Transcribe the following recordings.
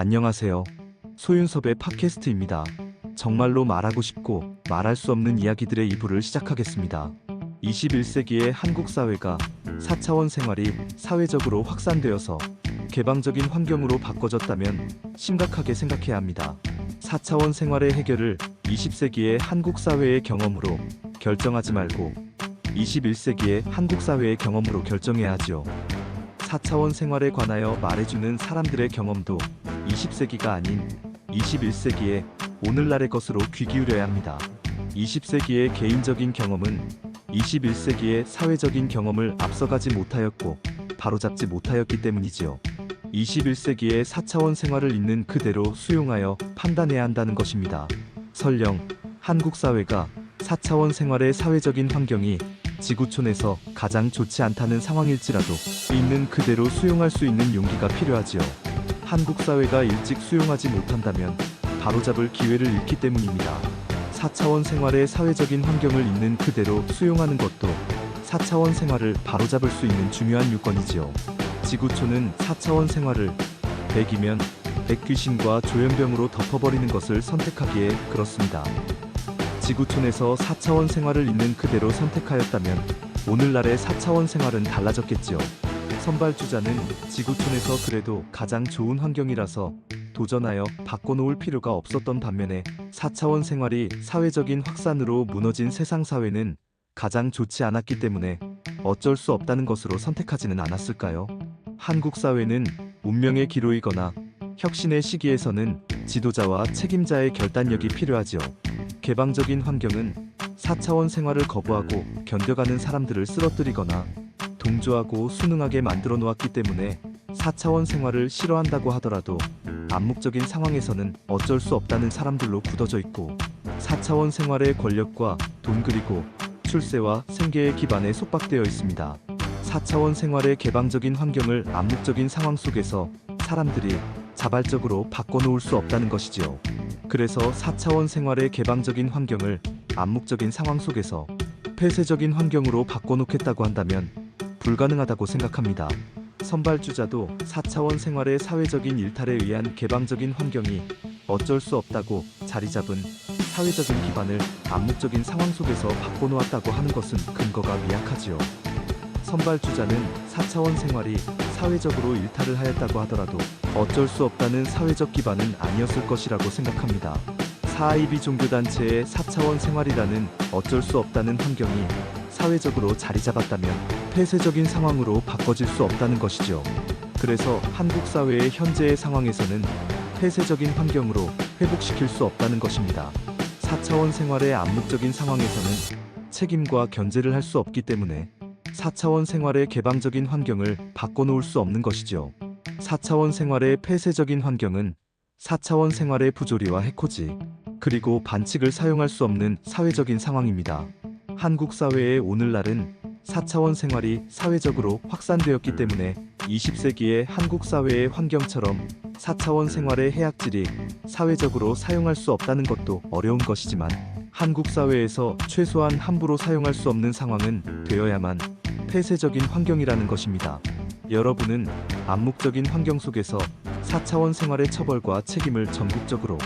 안녕하세요. 소윤섭의 팟캐스트입니다. 정말로 말하고 싶고 말할 수 없는 이야기들의 2부를 시작하겠습니다. 21세기의 한국 사회가 4차원 생활이 사회적으로 확산되어서 개방적인 환경으로 바꿔졌다면 심각하게 생각해야 합니다. 4차원 생활의 해결을 20세기의 한국 사회의 경험으로 결정하지 말고 21세기의 한국 사회의 경험으로 결정해야 하지요. 4차원 생활에 관하여 말해주는 사람들의 경험도 20세기가 아닌 21세기의 오늘날의 것으로 귀 기울여야 합니다. 20세기의 개인적인 경험은 21세기의 사회적인 경험을 앞서가지 못하였고 바로잡지 못하였기 때문이지요. 21세기의 4차원 생활을 있는 그대로 수용하여 판단해야 한다는 것입니다. 설령 한국 사회가 4차원 생활의 사회적인 환경이 지구촌에서 가장 좋지 않다는 상황일지라도 있는 그대로 수용할 수 있는 용기가 필요하지요. 한국 사회가 일찍 수용하지 못한다면 바로잡을 기회를 잃기 때문입니다. 4차원 생활의 사회적인 환경을 있는 그대로 수용하는 것도 4차원 생활을 바로잡을 수 있는 중요한 요건이지요. 지구촌은 4차원 생활을 100이면 100 귀신과 조현병으로 덮어버리는 것을 선택하기에 그렇습니다. 지구촌에서 4차원 생활을 있는 그대로 선택하였다면 오늘날의 4차원 생활은 달라졌겠지요. 선발주자는 지구촌에서 그래도 가장 좋은 환경이라서 도전하여 바꿔놓을 필요가 없었던 반면에 4차원 생활이 사회적인 확산으로 무너진 세상 사회는 가장 좋지 않았기 때문에 어쩔 수 없다는 것으로 선택하지는 않았을까요? 한국 사회는 운명의 기로이거나 혁신의 시기에서는 지도자와 책임자의 결단력이 필요하지요. 개방적인 환경은 4차원 생활을 거부하고 견뎌가는 사람들을 쓰러뜨리거나 동조하고 순응하게 만들어 놓았기 때문에 4차원 생활을 싫어한다고 하더라도 암묵적인 상황에서는 어쩔 수 없다는 사람들로 굳어져 있고 4차원 생활의 권력과 돈 그리고 출세와 생계의 기반에 속박되어 있습니다. 4차원 생활의 개방적인 환경을 암묵적인 상황 속에서 사람들이 자발적으로 바꿔놓을 수 없다는 것이지요. 그래서 4차원 생활의 개방적인 환경을 암묵적인 상황 속에서 폐쇄적인 환경으로 바꿔놓겠다고 한다면 불가능하다고 생각합니다. 선발주자도 4차원 생활의 사회적인 일탈에 의한 개방적인 환경이 어쩔 수 없다고 자리 잡은 사회적인 기반을 암묵적인 상황 속에서 바꿔놓았다고 하는 것은 근거가 미약하지요. 선발주자는 4차원 생활이 사회적으로 일탈을 하였다고 하더라도 어쩔 수 없다는 사회적 기반은 아니었을 것이라고 생각합니다. 사이비 종교단체의 4차원 생활이라는 어쩔 수 없다는 환경이 사회적으로 자리 잡았다면 폐쇄적인 상황으로 바꿔질 수 없다는 것이죠. 그래서 한국 사회의 현재의 상황에서는 폐쇄적인 환경으로 회복시킬 수 없다는 것입니다. 4차원 생활의 암묵적인 상황에서는 책임과 견제를 할 수 없기 때문에 4차원 생활의 개방적인 환경을 바꿔놓을 수 없는 것이죠. 4차원 생활의 폐쇄적인 환경은 4차원 생활의 부조리와 해코지, 그리고 반칙을 사용할 수 없는 사회적인 상황입니다. 한국 사회의 오늘날은 4차원 생활이 사회적으로 확산되었기 때문에 20세기의 한국 사회의 환경처럼 4차원 생활의 해악질이 사회적으로 사용할 수 없다는 것도 어려운 것이지만 한국 사회에서 최소한 함부로 사용할 수 없는 상황은 되어야만 폐쇄적인 환경이라는 것입니다. 여러분은 암묵적인 환경 속에서 4차원 생활의 처벌과 책임을 전국적으로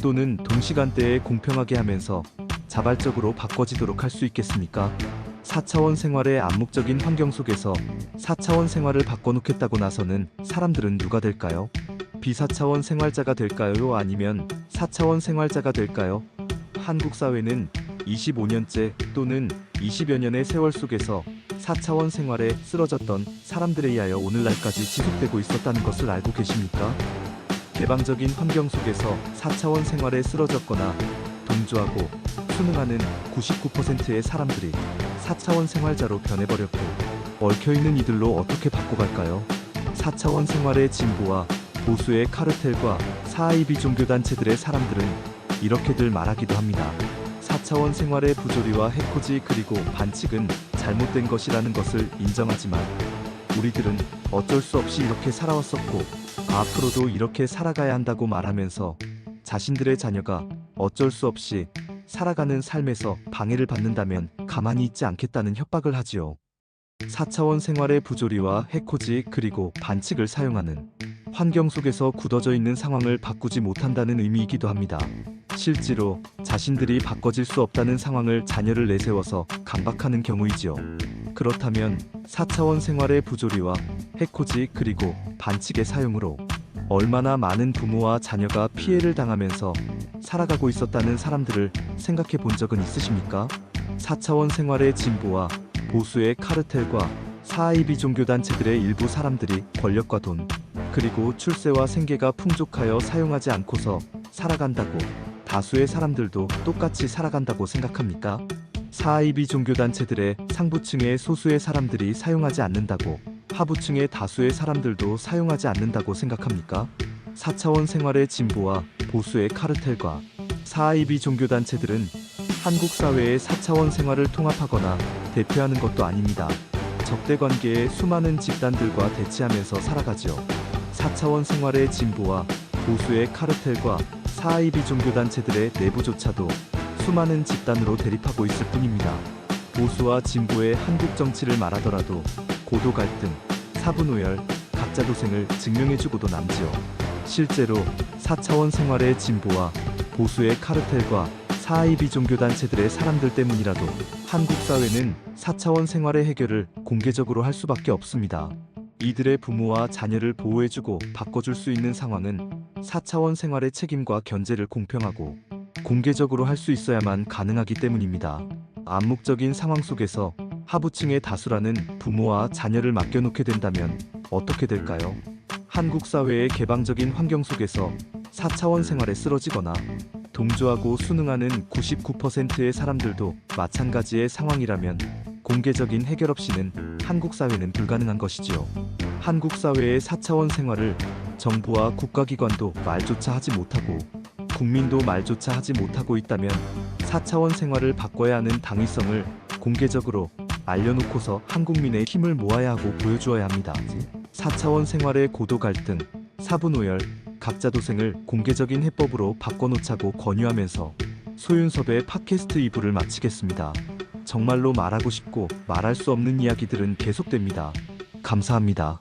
또는 동시간대에 공평하게 하면서 자발적으로 바꿔지도록 할 수 있겠습니까? 4차원 생활의 암묵적인 환경 속에서 4차원 생활을 바꿔놓겠다고 나서는 사람들은 누가 될까요? 비사차원 생활자가 될까요? 아니면 4차원 생활자가 될까요? 한국 사회는 25년째 또는 20여 년의 세월 속에서 4차원 생활에 쓰러졌던 사람들에 의하여 오늘날까지 지속되고 있었다는 것을 알고 계십니까? 개방적인 환경 속에서 4차원 생활에 쓰러졌거나 동조하고 순응하는 99%의 사람들이 4차원 생활자로 변해버렸고 얽혀있는 이들로 어떻게 바꿔갈까요? 4차원 생활의 진보와 보수의 카르텔과 사이비 종교단체들의 사람들은 이렇게들 말하기도 합니다. 4차원 생활의 부조리와 해코지 그리고 반칙은 잘못된 것이라는 것을 인정하지만 우리들은 어쩔 수 없이 이렇게 살아왔었고 앞으로도 이렇게 살아가야 한다고 말하면서 자신들의 자녀가 어쩔 수 없이 살아가는 삶에서 방해를 받는다면 가만히 있지 않겠다는 협박을 하지요. 4차원 생활의 부조리와 해코지 그리고 반칙을 사용하는 환경 속에서 굳어져 있는 상황을 바꾸지 못한다는 의미이기도 합니다. 실제로 자신들이 바꿔질 수 없다는 상황을 자녀를 내세워서 강박하는 경우이지요. 그렇다면 4차원 생활의 부조리와 해코지 그리고 반칙의 사용으로 얼마나 많은 부모와 자녀가 피해를 당하면서 살아가고 있었다는 사람들을 생각해 본 적은 있으십니까? 4차원 생활의 진보와 보수의 카르텔과 사이비 종교단체들의 일부 사람들이 권력과 돈, 그리고 출세와 생계가 풍족하여 사용하지 않고서 살아간다고 다수의 사람들도 똑같이 살아간다고 생각합니까? 사이비 종교단체들의 상부층의 소수의 사람들이 사용하지 않는다고 하부층의 다수의 사람들도 사용하지 않는다고 생각합니까? 4차원 생활의 진보와 보수의 카르텔과 사이비 종교단체들은 한국 사회의 4차원 생활을 통합하거나 대표하는 것도 아닙니다. 적대 관계의 수많은 집단들과 대치하면서 살아가죠. 4차원 생활의 진보와 보수의 카르텔과 사이비 종교단체들의 내부조차도 수많은 집단으로 대립하고 있을 뿐입니다. 보수와 진보의 한국 정치를 말하더라도 고도 갈등, 사분오열, 각자 도생을 증명해주고도 남지요. 실제로 4차원 생활의 진보와 보수의 카르텔과 사이비 종교단체들의 사람들 때문이라도 한국 사회는 4차원 생활의 해결을 공개적으로 할 수밖에 없습니다. 이들의 부모와 자녀를 보호해주고 바꿔줄 수 있는 상황은 4차원 생활의 책임과 견제를 공평하고 공개적으로 할 수 있어야만 가능하기 때문입니다. 암묵적인 상황 속에서 하부층의 다수라는 부모와 자녀를 맡겨놓게 된다면 어떻게 될까요? 한국 사회의 개방적인 환경 속에서 4차원 생활에 쓰러지거나 동조하고 순응하는 99%의 사람들도 마찬가지의 상황이라면 공개적인 해결 없이는 한국 사회는 불가능한 것이지요. 한국 사회의 4차원 생활을 정부와 국가기관도 말조차 하지 못하고 국민도 말조차 하지 못하고 있다면 4차원 생활을 바꿔야 하는 당위성을 공개적으로 알려놓고서 한국민의 힘을 모아야 하고 보여주어야 합니다. 4차원 생활의 고도 갈등, 사분오열, 각자 도생을 공개적인 해법으로 바꿔놓자고 권유하면서 소윤섭의 팟캐스트 2부를 마치겠습니다. 정말로 말하고 싶고 말할 수 없는 이야기들은 계속됩니다. 감사합니다.